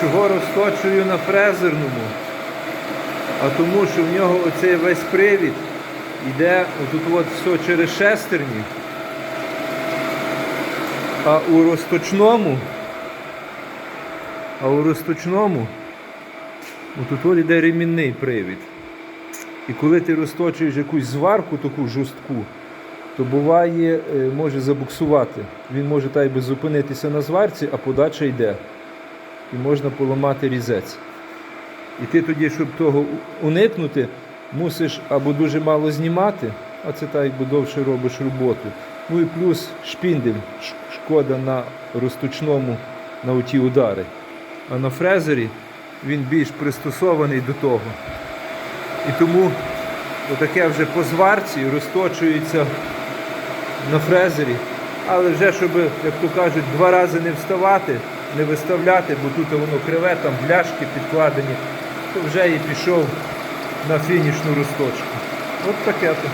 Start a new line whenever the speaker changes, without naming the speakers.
чого розточую на фрезерному? А тому, що в нього оцей весь привід йде отут от все через шестерні. А у розточному, а у розточному, отут от йде ремінний привід. І коли ти розточуєш якусь зварку таку жорстку, то буває, е, може забуксувати. Він може так би зупинитися на зварці, а подача йде. І можна поламати різець. І ти тоді, щоб того уникнути, мусиш або дуже мало знімати, а це так якби довше робиш роботу. Ну і плюс шпіндель шкода на розточному на оті удари. А на фрезері він більш пристосований до того. І тому отаке вже по зварці розточується на фрезері. Але вже, щоб, як то кажуть, два рази не вставати, не виставляти, бо тут воно криве, там бляшки підкладені, то вже і пішов на фінішну розточку. От таке то.